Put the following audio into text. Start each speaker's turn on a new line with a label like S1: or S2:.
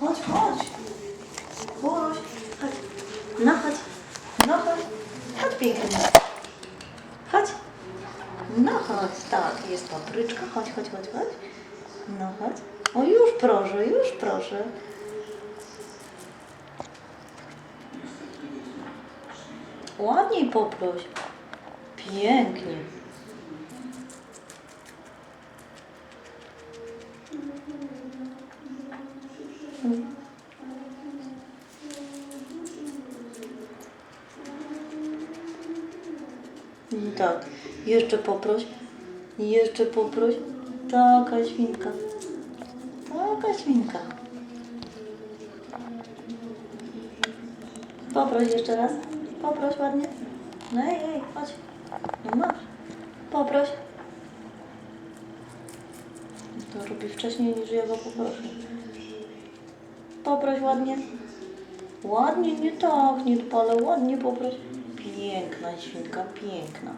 S1: chodź, chodź. Chodź, chodź. No chodź, no chodź. Chodź pięknie. Chodź. No chodź, tak, jest papryczka. Chodź, chodź, chodź, chodź. No chodź. O już proszę, już proszę. Ładniej poproś. Pięknie. Tak, jeszcze poproś, jeszcze poproś. Taka świnka, taka świnka. Poproś jeszcze raz, poproś ładnie. No ej, ej, chodź. No masz, poproś. To robi wcześniej niż ja go poproszę. Poproś ładnie. Ładnie, nie tak, nie dbale, ładnie poproś. Piękna świnka, piękna.